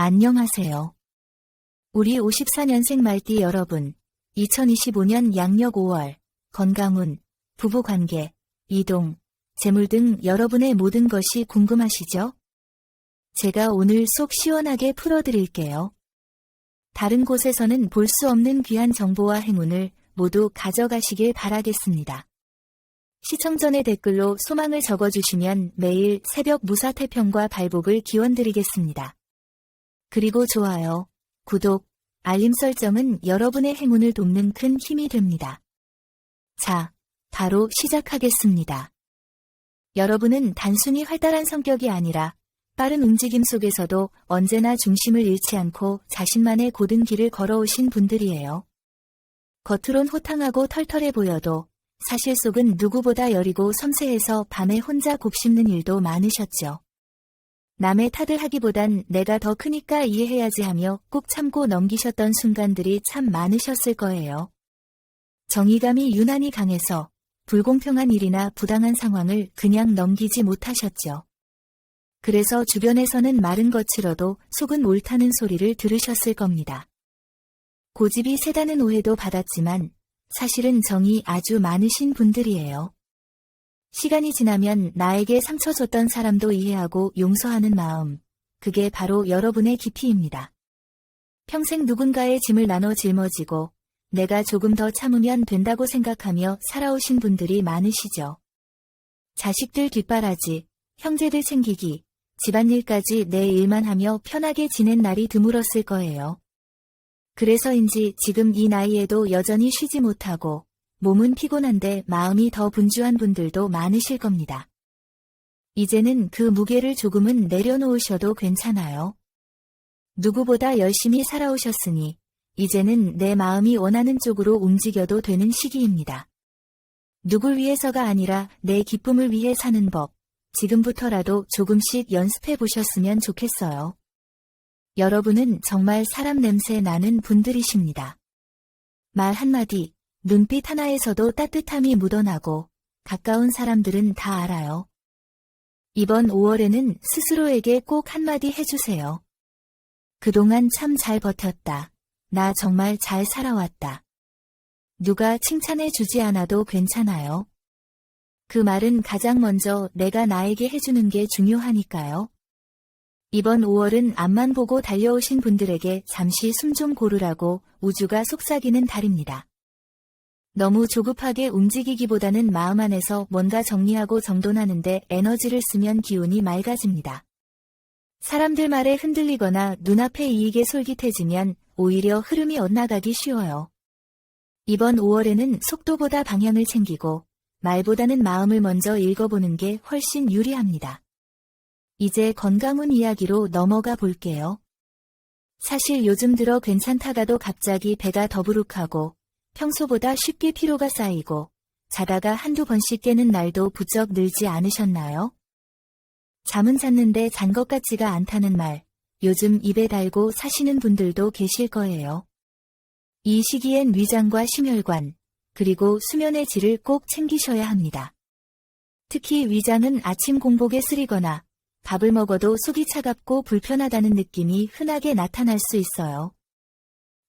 안녕하세요. 우리 54년생 말띠 여러분, 2025년 양력 5월, 건강운, 부부관계, 이동, 재물 등 여러분의 모든 것이 궁금하시죠? 제가 오늘 속 시원하게 풀어드릴게요. 다른 곳에서는 볼 수 없는 귀한 정보와 행운을 모두 가져가시길 바라겠습니다. 시청 전의 댓글로 소망을 적어주시면 매일 새벽 무사태평과 발복을 기원드리겠습니다. 그리고 좋아요, 구독, 알림 설정은 여러분의 행운을 돕는 큰 힘이 됩니다. 자, 바로 시작하겠습니다. 여러분은 단순히 활달한 성격이 아니라 빠른 움직임 속에서도 언제나 중심을 잃지 않고 자신만의 고든 길을 걸어오신 분들이에요. 겉으론 호탕하고 털털해 보여도 사실 속은 누구보다 여리고 섬세해서 밤에 혼자 곱씹는 일도 많으셨죠. 남의 탓을 하기보단 내가 더 크니까 이해해야지 하며 꾹 참고 넘기셨던 순간들이 참 많으셨을 거예요. 정의감이 유난히 강해서 불공평한 일이나 부당한 상황을 그냥 넘기지 못하셨죠. 그래서 주변에서는 말은 거칠어도 속은 옳다는 소리를 들으셨을 겁니다. 고집이 세다는 오해도 받았지만 사실은 정이 아주 많으신 분들이에요. 시간이 지나면 나에게 상처 줬던 사람도 이해하고 용서하는 마음, 그게 바로 여러분의 깊이입니다. 평생 누군가의 짐을 나눠 짊어지고 내가 조금 더 참으면 된다고 생각하며 살아오신 분들이 많으시죠. 자식들 뒷바라지, 형제들 챙기기, 집안일까지 내 일만 하며 편하게 지낸 날이 드물었을 거예요. 그래서인지 지금 이 나이에도 여전히 쉬지 못하고 몸은 피곤한데 마음이 더 분주한 분들도 많으실 겁니다. 이제는 그 무게를 조금은 내려놓으셔도 괜찮아요. 누구보다 열심히 살아오셨으니 이제는 내 마음이 원하는 쪽으로 움직여도 되는 시기입니다. 누굴 위해서가 아니라 내 기쁨을 위해 사는 법, 지금부터라도 조금씩 연습해 보셨으면 좋겠어요. 여러분은 정말 사람 냄새 나는 분들이십니다. 말 한마디, 눈빛 하나에서도 따뜻함이 묻어나고 가까운 사람들은 다 알아요. 이번 5월에는 스스로에게 꼭 한마디 해주세요. 그동안 참 잘 버텼다. 나 정말 잘 살아왔다. 누가 칭찬해 주지 않아도 괜찮아요. 그 말은 가장 먼저 내가 나에게 해주는 게 중요하니까요. 이번 5월은 앞만 보고 달려오신 분들에게 잠시 숨 좀 고르라고 우주가 속삭이는 달입니다. 너무 조급하게 움직이기보다는 마음 안에서 뭔가 정리하고 정돈하는데 에너지를 쓰면 기운이 맑아집니다. 사람들 말에 흔들리거나 눈앞의 이익에 솔깃해지면 오히려 흐름이 엇나가기 쉬워요. 이번 5월에는 속도보다 방향을 챙기고 말보다는 마음을 먼저 읽어보는 게 훨씬 유리합니다. 이제 건강운 이야기로 넘어가 볼게요. 사실 요즘 들어 괜찮다가도 갑자기 배가 더부룩하고 평소보다 쉽게 피로가 쌓이고 자다가 한두 번씩 깨는 날도 부쩍 늘지 않으셨나요? 잠은 잤는데 잔 것 같지가 않다는 말, 요즘 입에 달고 사시는 분들도 계실 거예요. 이 시기엔 위장과 심혈관, 그리고 수면의 질을 꼭 챙기셔야 합니다. 특히 위장은 아침 공복에 쓰리거나 밥을 먹어도 속이 차갑고 불편하다는 느낌이 흔하게 나타날 수 있어요.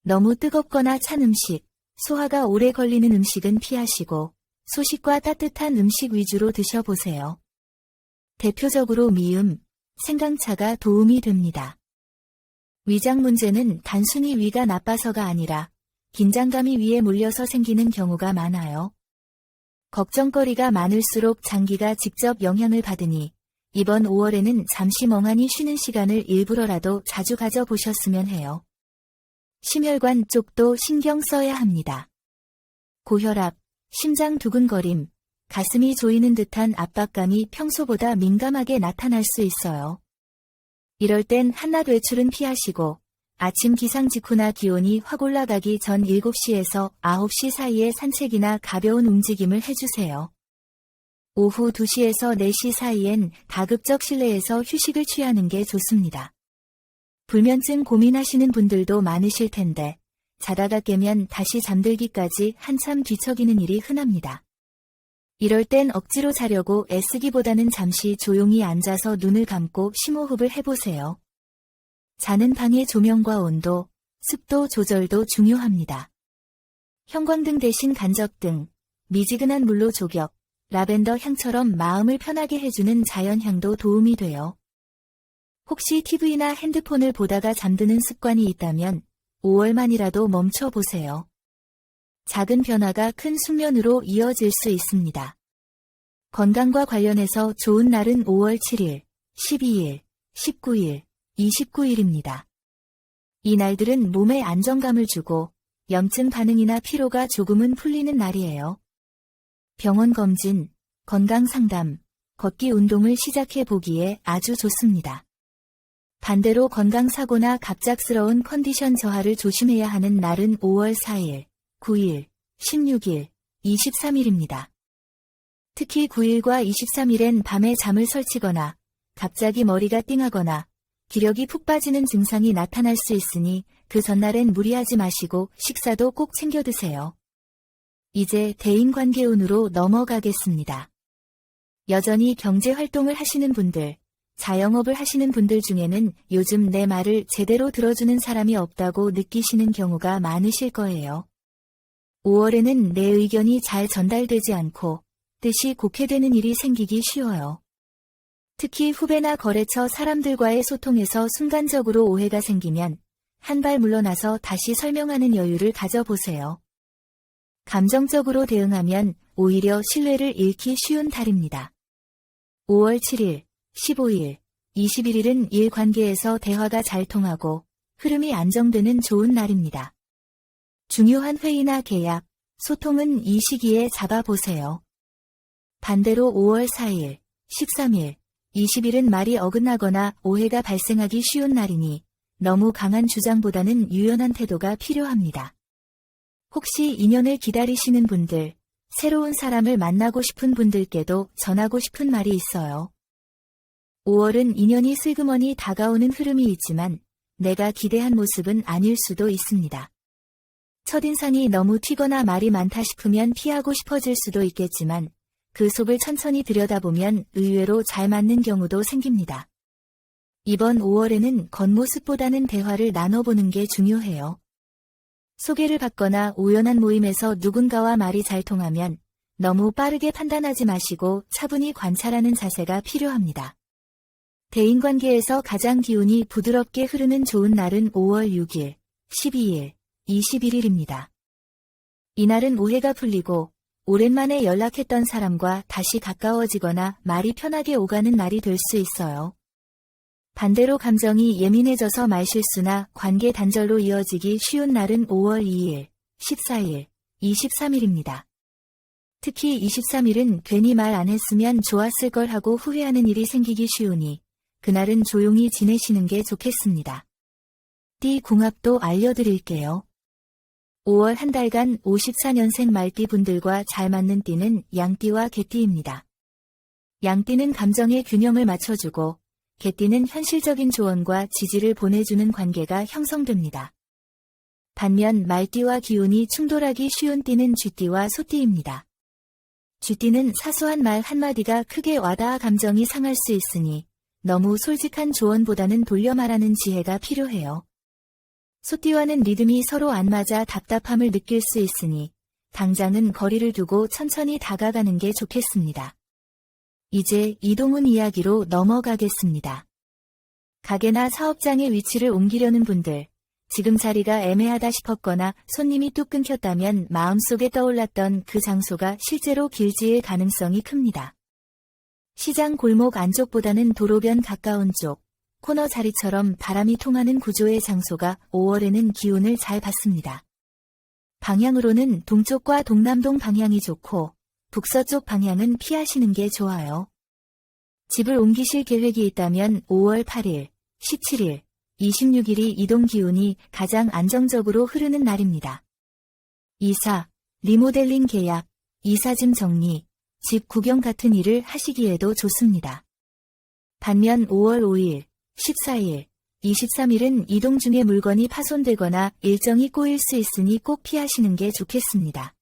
너무 뜨겁거나 찬 음식, 소화가 오래 걸리는 음식은 피하시고 소식과 따뜻한 음식 위주로 드셔보세요. 대표적으로 미음, 생강차가 도움이 됩니다. 위장 문제는 단순히 위가 나빠서가 아니라 긴장감이 위에 몰려서 생기는 경우가 많아요. 걱정거리가 많을수록 장기가 직접 영향을 받으니 이번 5월에는 잠시 멍하니 쉬는 시간을 일부러라도 자주 가져보셨으면 해요. 심혈관 쪽도 신경 써야 합니다. 고혈압, 심장 두근거림, 가슴이 조이는 듯한 압박감이 평소보다 민감하게 나타날 수 있어요. 이럴 땐 한낮 외출은 피하시고 아침 기상 직후나 기온이 확 올라가기 전 7시에서 9시 사이에 산책이나 가벼운 움직임을 해주세요. 오후 2시에서 4시 사이엔 가급적 실내에서 휴식을 취하는 게 좋습니다. 불면증 고민하시는 분들도 많으실 텐데 자다가 깨면 다시 잠들기까지 한참 뒤척이는 일이 흔합니다. 이럴 땐 억지로 자려고 애쓰기보다는 잠시 조용히 앉아서 눈을 감고 심호흡을 해보세요. 자는 방의 조명과 온도, 습도 조절도 중요합니다. 형광등 대신 간접등, 미지근한 물로 조격, 라벤더 향처럼 마음을 편하게 해주는 자연향도 도움이 돼요. 혹시 TV나 핸드폰을 보다가 잠드는 습관이 있다면 5월만이라도 멈춰보세요. 작은 변화가 큰 숙면으로 이어질 수 있습니다. 건강과 관련해서 좋은 날은 5월 7일, 12일, 19일, 29일입니다. 이 날들은 몸에 안정감을 주고 염증 반응이나 피로가 조금은 풀리는 날이에요. 병원 검진, 건강 상담, 걷기 운동을 시작해 보기에 아주 좋습니다. 반대로 건강사고나 갑작스러운 컨디션 저하를 조심해야 하는 날은 5월 4일, 9일, 16일, 23일입니다. 특히 9일과 23일엔 밤에 잠을 설치거나 갑자기 머리가 띵하거나 기력이 푹 빠지는 증상이 나타날 수 있으니 그 전날엔 무리하지 마시고 식사도 꼭 챙겨 드세요. 이제 대인관계운으로 넘어가겠습니다. 여전히 경제 활동을 하시는 분들, 자영업을 하시는 분들 중에는 요즘 내 말을 제대로 들어주는 사람이 없다고 느끼시는 경우가 많으실 거예요. 5월에는 내 의견이 잘 전달되지 않고 뜻이 곡해되는 일이 생기기 쉬워요. 특히 후배나 거래처 사람들과의 소통에서 순간적으로 오해가 생기면 한 발 물러나서 다시 설명하는 여유를 가져보세요. 감정적으로 대응하면 오히려 신뢰를 잃기 쉬운 달입니다. 5월 7일, 15일, 21일은 일 관계에서 대화가 잘 통하고 흐름이 안정되는 좋은 날입니다. 중요한 회의나 계약, 소통은 이 시기에 잡아보세요. 반대로 5월 4일, 13일, 20일은 말이 어긋나거나 오해가 발생하기 쉬운 날이니 너무 강한 주장보다는 유연한 태도가 필요합니다. 혹시 인연을 기다리시는 분들, 새로운 사람을 만나고 싶은 분들께도 전하고 싶은 말이 있어요. 5월은 인연이 슬그머니 다가오는 흐름이 있지만 내가 기대한 모습은 아닐 수도 있습니다. 첫인상이 너무 튀거나 말이 많다 싶으면 피하고 싶어질 수도 있겠지만 그 속을 천천히 들여다보면 의외로 잘 맞는 경우도 생깁니다. 이번 5월에는 겉모습보다는 대화를 나눠보는 게 중요해요. 소개를 받거나 우연한 모임에서 누군가와 말이 잘 통하면 너무 빠르게 판단하지 마시고 차분히 관찰하는 자세가 필요합니다. 대인관계에서 가장 기운이 부드럽게 흐르는 좋은 날은 5월 6일, 12일, 21일입니다. 이날은 오해가 풀리고 오랜만에 연락했던 사람과 다시 가까워지거나 말이 편하게 오가는 날이 될 수 있어요. 반대로 감정이 예민해져서 말실수나 관계 단절로 이어지기 쉬운 날은 5월 2일, 14일, 23일입니다. 특히 23일은 괜히 말 안 했으면 좋았을 걸 하고 후회하는 일이 생기기 쉬우니 그날은 조용히 지내시는 게 좋겠습니다. 띠 궁합도 알려드릴게요. 5월 한 달간 54년생 말띠 분들과 잘 맞는 띠는 양띠와 개띠입니다. 양띠는 감정의 균형을 맞춰주고 개띠는 현실적인 조언과 지지를 보내주는 관계가 형성됩니다. 반면 말띠와 기운이 충돌하기 쉬운 띠는 쥐띠와 소띠입니다. 쥐띠는 사소한 말 한마디가 크게 와닿아 감정이 상할 수 있으니 너무 솔직한 조언보다는 돌려 말하는 지혜가 필요해요. 소띠와는 리듬이 서로 안 맞아 답답함을 느낄 수 있으니 당장은 거리를 두고 천천히 다가가는 게 좋겠습니다. 이제 이동훈 이야기로 넘어가겠습니다. 가게나 사업장의 위치를 옮기려는 분들, 지금 자리가 애매하다 싶었거나 손님이 뚝 끊겼다면 마음속에 떠올랐던 그 장소가 실제로 길지일 가능성이 큽니다. 시장 골목 안쪽보다는 도로변 가까운 쪽, 코너 자리처럼 바람이 통하는 구조의 장소가 5월에는 기운을 잘 받습니다. 방향으로는 동쪽과 동남동 방향이 좋고 북서쪽 방향은 피하시는 게 좋아요. 집을 옮기실 계획이 있다면 5월 8일, 17일, 26일이 이동 기운이 가장 안정적으로 흐르는 날입니다. 이사, 리모델링 계약, 이사짐 정리, 집 구경 같은 일을 하시기에도 좋습니다. 반면 5월 5일, 14일, 23일은 이동 중에 물건이 파손되거나 일정이 꼬일 수 있으니 꼭 피하시는 게 좋겠습니다.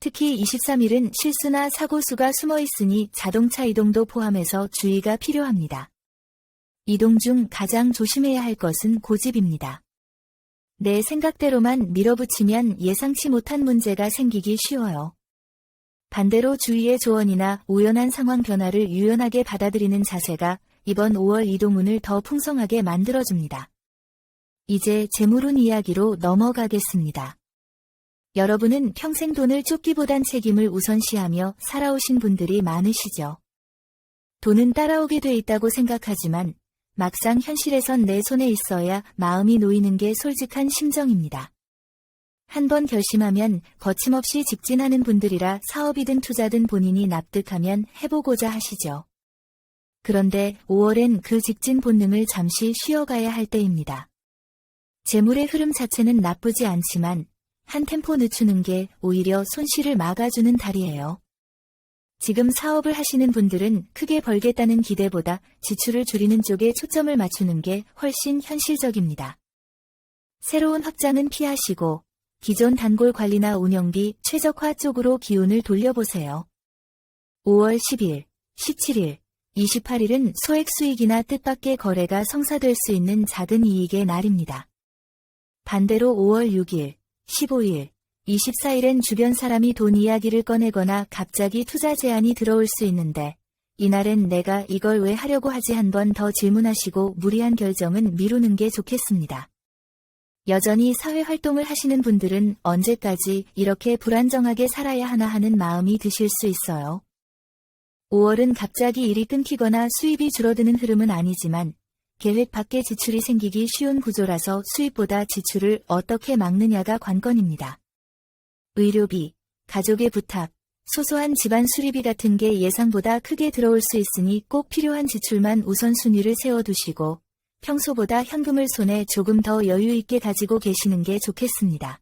특히 23일은 실수나 사고수가 숨어 있으니 자동차 이동도 포함해서 주의가 필요합니다. 이동 중 가장 조심해야 할 것은 고집입니다. 내 생각대로만 밀어붙이면 예상치 못한 문제가 생기기 쉬워요. 반대로 주위의 조언이나 우연한 상황 변화를 유연하게 받아들이는 자세가 이번 5월 이동운을 더 풍성하게 만들어줍니다. 이제 재물운 이야기로 넘어가겠습니다. 여러분은 평생 돈을 쫓기보단 책임을 우선시하며 살아오신 분들이 많으시죠. 돈은 따라오게 돼 있다고 생각하지만 막상 현실에선 내 손에 있어야 마음이 놓이는 게 솔직한 심정입니다. 한 번 결심하면 거침없이 직진하는 분들이라 사업이든 투자든 본인이 납득하면 해보고자 하시죠. 그런데 5월엔 그 직진 본능을 잠시 쉬어가야 할 때입니다. 재물의 흐름 자체는 나쁘지 않지만 한 템포 늦추는 게 오히려 손실을 막아주는 달이에요. 지금 사업을 하시는 분들은 크게 벌겠다는 기대보다 지출을 줄이는 쪽에 초점을 맞추는 게 훨씬 현실적입니다. 새로운 확장은 피하시고 기존 단골 관리나 운영비 최적화 쪽으로 기운을 돌려보세요. 5월 10일, 17일, 28일은 소액 수익이나 뜻밖의 거래가 성사될 수 있는 작은 이익의 날입니다. 반대로 5월 6일, 15일, 24일엔 주변 사람이 돈 이야기를 꺼내거나 갑자기 투자 제안이 들어올 수 있는데, 이날엔 내가 이걸 왜 하려고 하지 한 번 더 질문하시고 무리한 결정은 미루는 게 좋겠습니다. 여전히 사회 활동을 하시는 분들은 언제까지 이렇게 불안정하게 살아야 하나 하는 마음이 드실 수 있어요. 5월은 갑자기 일이 끊기거나 수입이 줄어드는 흐름은 아니지만 계획 밖의 지출이 생기기 쉬운 구조라서 수입보다 지출을 어떻게 막느냐가 관건입니다. 의료비, 가족의 부탁, 소소한 집안 수리비 같은 게 예상보다 크게 들어올 수 있으니 꼭 필요한 지출만 우선순위를 세워두시고 평소보다 현금을 손에 조금 더 여유 있게 가지고 계시는 게 좋겠습니다.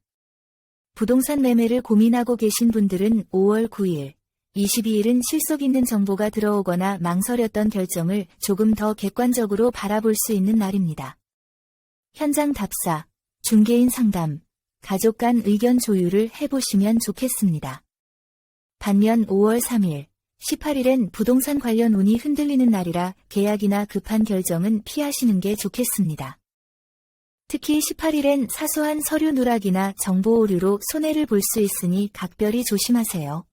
부동산 매매를 고민하고 계신 분들은 5월 9일, 22일은 실속 있는 정보가 들어오거나 망설였던 결정을 조금 더 객관적으로 바라볼 수 있는 날입니다. 현장 답사, 중개인 상담, 가족 간 의견 조율을 해보시면 좋겠습니다. 반면 5월 3일, 18일엔 부동산 관련 운이 흔들리는 날이라 계약이나 급한 결정은 피하시는 게 좋겠습니다. 특히 18일엔 사소한 서류 누락이나 정보 오류로 손해를 볼 수 있으니 각별히 조심하세요.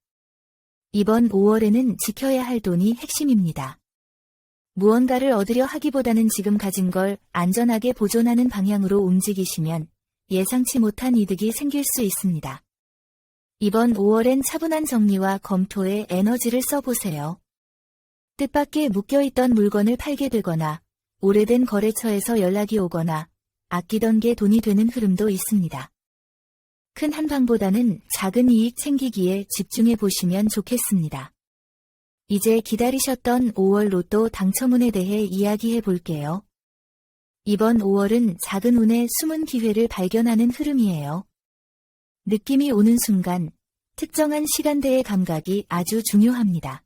이번 5월에는 지켜야 할 돈이 핵심입니다. 무언가를 얻으려 하기보다는 지금 가진 걸 안전하게 보존하는 방향으로 움직이시면 예상치 못한 이득이 생길 수 있습니다. 이번 5월엔 차분한 정리와 검토에 에너지를 써보세요. 뜻밖의 묶여있던 물건을 팔게 되거나 오래된 거래처에서 연락이 오거나 아끼던 게 돈이 되는 흐름도 있습니다. 큰 한방보다는 작은 이익 챙기기에 집중해 보시면 좋겠습니다. 이제 기다리셨던 5월 로또 당첨운에 대해 이야기해 볼게요. 이번 5월은 작은 운의 숨은 기회를 발견하는 흐름이에요. 느낌이 오는 순간 특정한 시간대의 감각이 아주 중요합니다.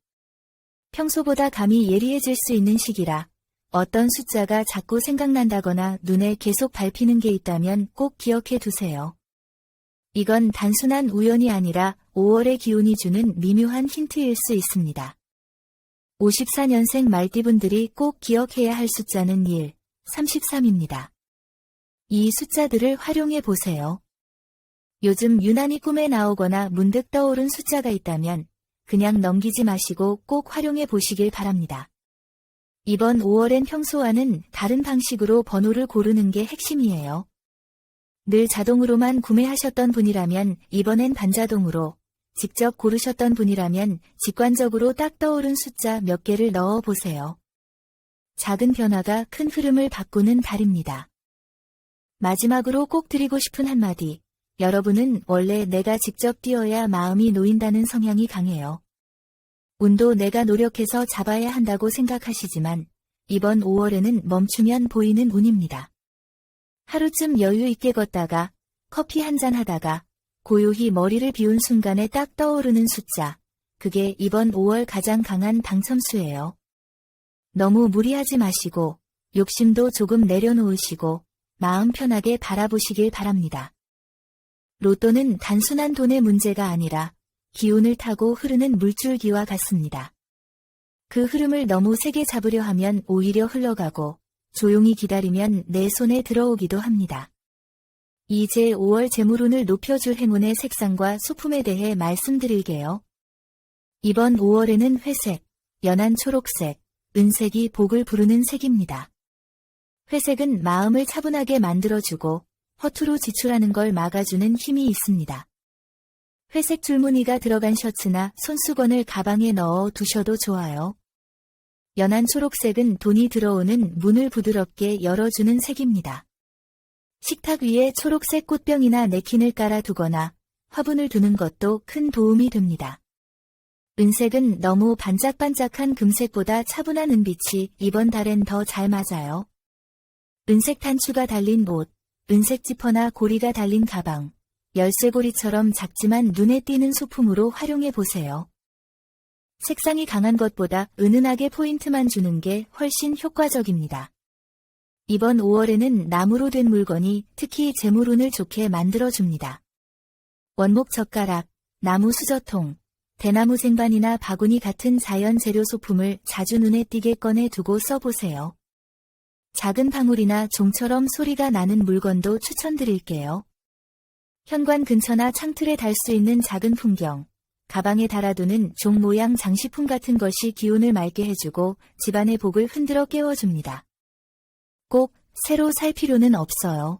평소보다 감이 예리해질 수 있는 시기라 어떤 숫자가 자꾸 생각난다거나 눈에 계속 밟히는 게 있다면 꼭 기억해 두세요. 이건 단순한 우연이 아니라 5월의 기운이 주는 미묘한 힌트일 수 있습니다. 54년생 말띠분들이 꼭 기억해야 할 숫자는 1, 33입니다. 이 숫자들을 활용해 보세요. 요즘 유난히 꿈에 나오거나 문득 떠오른 숫자가 있다면 그냥 넘기지 마시고 꼭 활용해 보시길 바랍니다. 이번 5월엔 평소와는 다른 방식으로 번호를 고르는 게 핵심이에요. 늘 자동으로만 구매하셨던 분이라면 이번엔 반자동으로, 직접 고르셨던 분이라면 직관적으로 딱 떠오른 숫자 몇 개를 넣어 보세요. 작은 변화가 큰 흐름을 바꾸는 달입니다. 마지막으로 꼭 드리고 싶은 한마디. 여러분은 원래 내가 직접 뛰어야 마음이 놓인다는 성향이 강해요. 운도 내가 노력해서 잡아야 한다고 생각하시지만 이번 5월에는 멈추면 보이는 운입니다. 하루쯤 여유 있게 걷다가 커피 한 잔 하다가 고요히 머리를 비운 순간에 딱 떠오르는 숫자. 그게 이번 5월 가장 강한 당첨수예요. 너무 무리하지 마시고 욕심도 조금 내려놓으시고 마음 편하게 바라보시길 바랍니다. 로또는 단순한 돈의 문제가 아니라 기운을 타고 흐르는 물줄기와 같습니다. 그 흐름을 너무 세게 잡으려 하면 오히려 흘러가고 조용히 기다리면 내 손에 들어오기도 합니다. 이 제 5월 재물운을 높여줄 행운의 색상과 소품에 대해 말씀드릴게요. 이번 5월에는 회색, 연한 초록색, 은색이 복을 부르는 색입니다. 회색은 마음을 차분하게 만들어주고 허투루 지출하는 걸 막아주는 힘이 있습니다. 회색 줄무늬가 들어간 셔츠나 손수건을 가방에 넣어 두셔도 좋아요. 연한 초록색은 돈이 들어오는 문을 부드럽게 열어주는 색입니다. 식탁 위에 초록색 꽃병이나 네킨을 깔아두거나 화분을 두는 것도 큰 도움이 됩니다. 은색은 너무 반짝반짝한 금색보다 차분한 은빛이 이번 달엔 더 잘 맞아요. 은색 단추가 달린 옷, 은색 지퍼나 고리가 달린 가방, 열쇠고리처럼 작지만 눈에 띄는 소품으로 활용해 보세요. 색상이 강한 것보다 은은하게 포인트만 주는 게 훨씬 효과적입니다. 이번 5월에는 나무로 된 물건이 특히 재물운을 좋게 만들어줍니다. 원목 젓가락, 나무 수저통, 대나무 쟁반이나 바구니 같은 자연 재료 소품을 자주 눈에 띄게 꺼내 두고 써보세요. 작은 방울이나 종처럼 소리가 나는 물건도 추천드릴게요. 현관 근처나 창틀에 달 수 있는 작은 풍경, 가방에 달아두는 종 모양 장식품 같은 것이 기운을 맑게 해주고 집안의 복을 흔들어 깨워줍니다. 꼭 새로 살 필요는 없어요.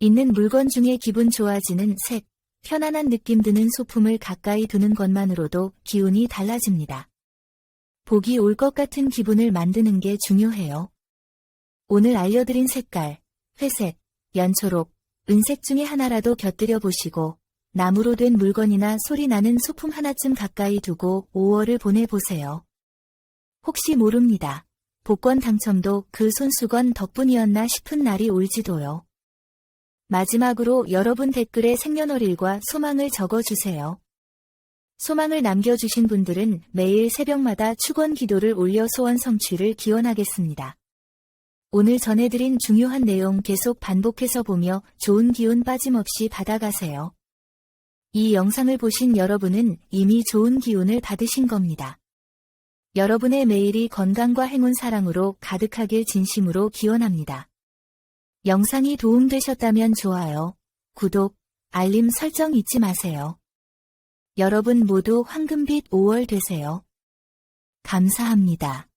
있는 물건 중에 기분 좋아지는 색, 편안한 느낌 드는 소품을 가까이 두는 것만으로도 기운이 달라집니다. 복이 올 것 같은 기분을 만드는 게 중요해요. 오늘 알려드린 색깔, 회색, 연초록, 은색 중에 하나라도 곁들여 보시고 나무로 된 물건이나 소리 나는 소품 하나쯤 가까이 두고 5월을 보내보세요. 혹시 모릅니다. 복권 당첨도 그 손수건 덕분이었나 싶은 날이 올지도요. 마지막으로 여러분 댓글에 생년월일과 소망을 적어주세요. 소망을 남겨주신 분들은 매일 새벽마다 축원 기도를 올려 소원 성취를 기원하겠습니다. 오늘 전해드린 중요한 내용 계속 반복해서 보며 좋은 기운 빠짐없이 받아가세요. 이 영상을 보신 여러분은 이미 좋은 기운을 받으신 겁니다. 여러분의 매일이 건강과 행운 사랑으로 가득하길 진심으로 기원합니다. 영상이 도움되셨다면 좋아요, 구독, 알림 설정 잊지 마세요. 여러분 모두 황금빛 5월 되세요. 감사합니다.